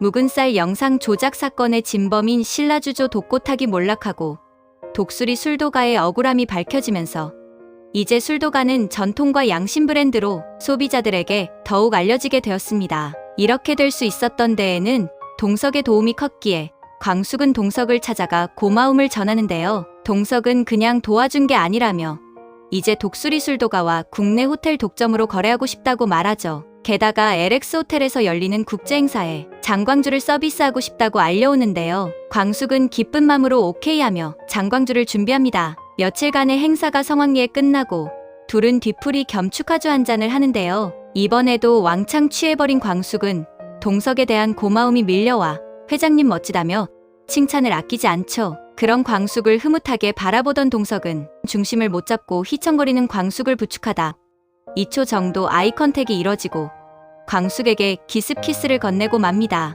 묵은 쌀 영상 조작 사건의 진범인 신라주조 독고탁이 몰락하고 독수리 술도가의 억울함이 밝혀지면서 이제 술도가는 전통과 양심 브랜드로 소비자들에게 더욱 알려지게 되었습니다. 이렇게 될 수 있었던 데에는 동석의 도움이 컸기에 광숙은 동석을 찾아가 고마움을 전하는데요. 동석은 그냥 도와준 게 아니라며 이제 독수리 술도가와 국내 호텔 독점으로 거래하고 싶다고 말하죠. 게다가 LX 호텔에서 열리는 국제 행사에 장광주를 서비스하고 싶다고 알려오는데요. 광숙은 기쁜 마음으로 오케이하며 장광주를 준비합니다. 며칠간의 행사가 성황리에 끝나고 둘은 뒤풀이 겸 축하주 한 잔을 하는데요. 이번에도 왕창 취해버린 광숙은 동석에 대한 고마움이 밀려와 회장님 멋지다며 칭찬을 아끼지 않죠. 그런 광숙을 흐뭇하게 바라보던 동석은 중심을 못 잡고 휘청거리는 광숙을 부축하다 2초 정도 아이 컨택이 이뤄지고 광숙에게 기습 키스를 건네고 맙니다.